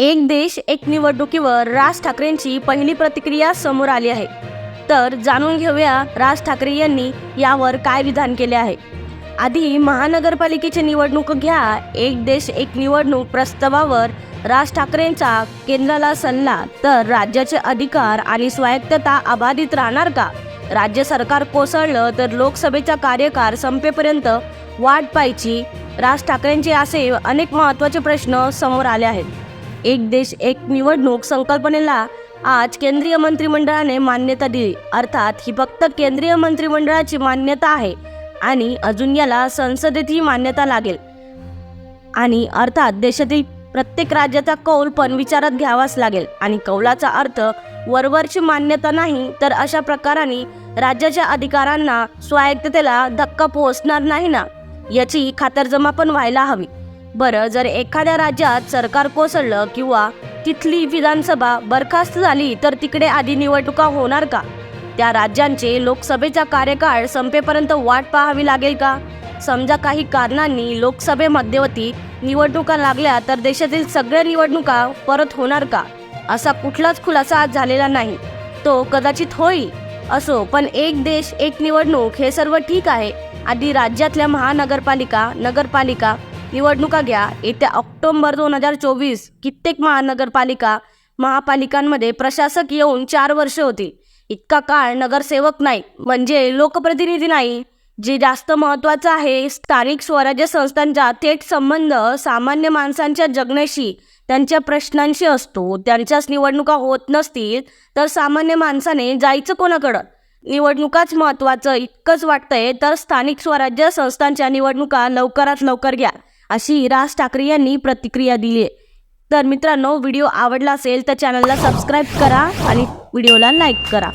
एक देश एक निवडणुकीवर राज ठाकरेंची पहिली प्रतिक्रिया समोर आली आहे. तर जाणून घेऊया राज ठाकरे यांनी यावर काय विधान केले आहे. आधी महानगरपालिकेची निवडणूक घ्या एक देश एक निवडणूक प्रस्तावावर राज ठाकरेंचा केंद्राला सल्ला. तर राज्याचे अधिकार आणि स्वायत्तता अबाधित राहणार का? राज्य सरकार कोसळलं तर लोकसभेचा कार्यकाळ संपेपर्यंत वाट पाहायची. राज ठाकरेंचे असे अनेक महत्त्वाचे प्रश्न समोर आले आहेत. एक देश एक निवडणूक संकल्पनेला आज केंद्रीय मंत्रिमंडळाने मान्यता दिली. अर्थात ही फक्त केंद्रीय मंत्रिमंडळाची मान्यता आहे आणि अजून याला संसदेतही मान्यता लागेल. आणि अर्थात देशातील प्रत्येक राज्याचा कौल पण विचारात घ्यावाच लागेल. आणि कौलाचा अर्थ वरवरची मान्यता नाही तर अशा प्रकाराने राज्याच्या अधिकारांना स्वायत्ततेला धक्का पोहोचणार नाही ना? याची खातरजमा पण व्हायला हवी. बरं जर एखाद्या राज्यात सरकार कोसळलं किंवा तिथली विधानसभा बरखास्त झाली तर तिकडे आधी निवडणुका होणार का? त्या राज्यांचे लोकसभेचा कार्यकाळ संपेपर्यंत वाट पाहावी लागेल का? समजा काही कारणांनी लोकसभे मध्यवर्ती निवडणुका लागल्या तर देशातील सगळ्या निवडणुका परत होणार का? असा कुठलाच खुलासा आज झालेला नाही. तो कदाचित होईल असो पण एक देश एक निवडणूक हे सर्व ठीक आहे. आधी राज्यातल्या महानगरपालिका नगरपालिका निवडणुका घ्या. येत्या ऑक्टोबर दोन हजार चोवीस कित्येक महानगरपालिका महापालिकांमध्ये प्रशासक येऊन चार वर्ष होतील इतका काळ नगरसेवक नाही म्हणजे लोकप्रतिनिधी नाही. जे जास्त महत्त्वाचं आहे स्थानिक स्वराज्य संस्थांचा थेट संबंध सामान्य माणसांच्या जगण्याशी त्यांच्या प्रश्नांशी असतो. त्यांच्याच निवडणुका होत नसतील तर सामान्य माणसाने जायचं कोणाकडं? निवडणुकाच महत्त्वाचं इतकंच वाटतंय तर स्थानिक स्वराज्य संस्थांच्या निवडणुका लवकरात लवकर घ्या. अशी राज ठाकरे यांनी प्रतिक्रिया दिली आहे. तर मित्रांनो व्हिडिओ आवडला असेल तर चॅनलला सबस्क्राईब करा आणि व्हिडिओला लाईक करा.